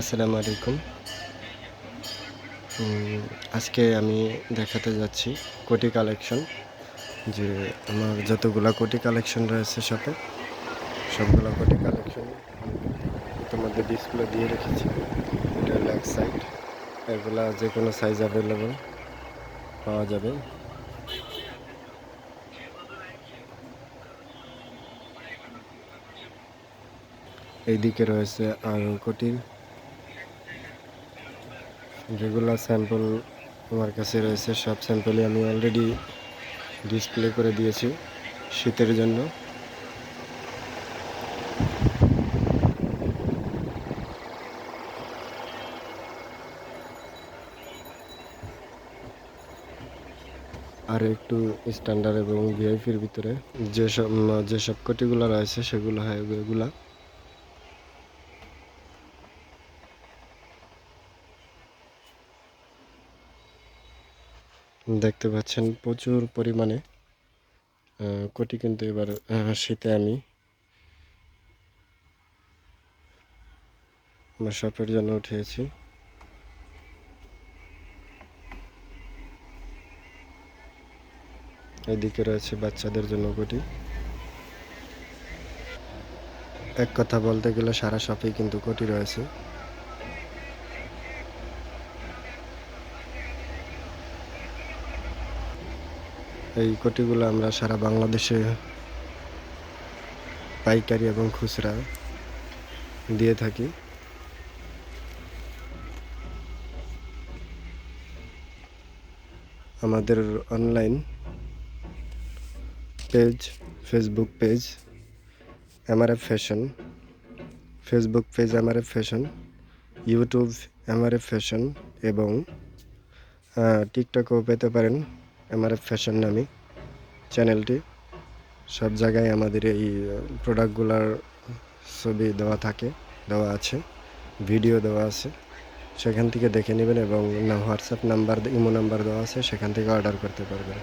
আসসালামু আলাইকুম। আজকে আমি দেখাতে যাচ্ছি কোটি কালেকশন, যে আমার যতগুলা কোটি কালেকশন রয়েছে শপে সবগুলো কোটি কালেকশন ইতিমধ্যে ডিসপ্লে দিয়ে রেখেছি। এটা হলো সাইড এগুলা যে কোনো সাইজ অ্যাভেলেবেল পাওয়া যাবে। এইদিকে রয়েছে আরও কোটির যেগুলো স্যাম্পল আমার কাছে রয়েছে, সব স্যাম্পলই আমি অলরেডি ডিসপ্লে করে দিয়েছি শীতের জন্য। আর একটু স্ট্যান্ডার্ড এবং ভিআইপির ভিতরে যেসব যেসব কোটিগুলো রয়েছে সেগুলো হয়, এগুলা দেখতে পাচ্ছেন প্রচুর পরিমাণে কোটি কিন্তু এবার শীতে আমি আমার শপের জন্য উঠিয়েছি। এদিকে রয়েছে বাচ্চাদের জন্য কোটি। এক কথা বলতে গেলে সারা শপেই কিন্তু কোটি রয়েছে। এই কোটিগুলো আমরা সারা বাংলাদেশে পাইকারি এবং খুচরা দিয়ে থাকি। আমাদের online page Facebook page MRF fashion Facebook page MRF fashion YouTube MRF fashion এবং টিকটকেও পেতে পারেন। এমআরএফ ফ্যাশন নামে চ্যানেলটি সব জায়গায় আমাদের এই প্রোডাক্টগুলার ছবি দেওয়া থাকে, দেওয়া আছে ভিডিও দেওয়া আছে। সেখান থেকে দেখে নেবেন এবং হোয়াটসঅ্যাপ নাম্বার ইমো নাম্বার দেওয়া আছে, সেখান থেকে অর্ডার করতে পারবেন।